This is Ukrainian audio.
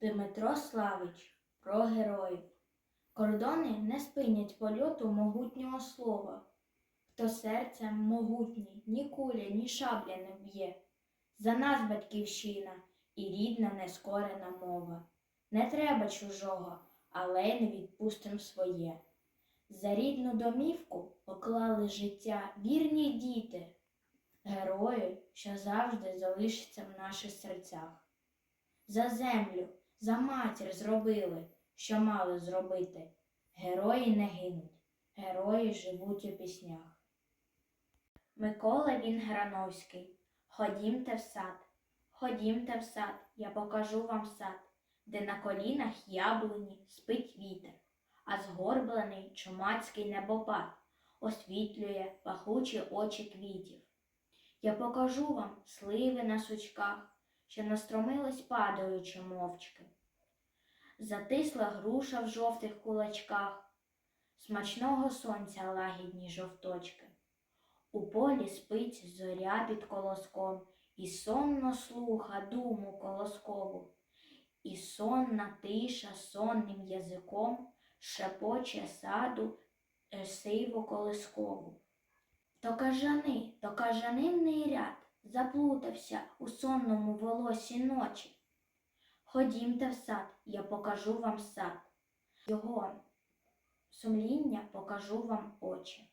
Дмитро Славич про героїв. Кордони не спинять польоту могутнього слова. Хто серцем могутній, ні куля, ні шабля не б'є. За нас батьківщина і рідна нескорена мова. Не треба чужого, але не відпустим своє. За рідну домівку поклали життя вірні діти, герої, що завжди залишаться в наших серцях. За землю, за матір зробили, що мали зробити. Герої не гинуть, герої живуть у піснях. Микола Вінграновський, ходімте в сад, ходімте в сад, я покажу вам сад, де на колінах яблуні спить вітер, а згорблений чумацький небопад освітлює пахучі очі квітів. Я покажу вам сливи на сучках, що настромились падаючи мовчки. Затисла груша в жовтих кулачках, смачного сонця лагідні жовточки. У полі спить зоря під колоском, і сонно слуха думу колоскову, і сонна тиша сонним язиком шепоче саду е, сиву колискову. То кажани, то кажанинний ряд заплутався у сонному волосі ночі. Ходімте в сад, я покажу вам сад, його сумління покажу вам очі.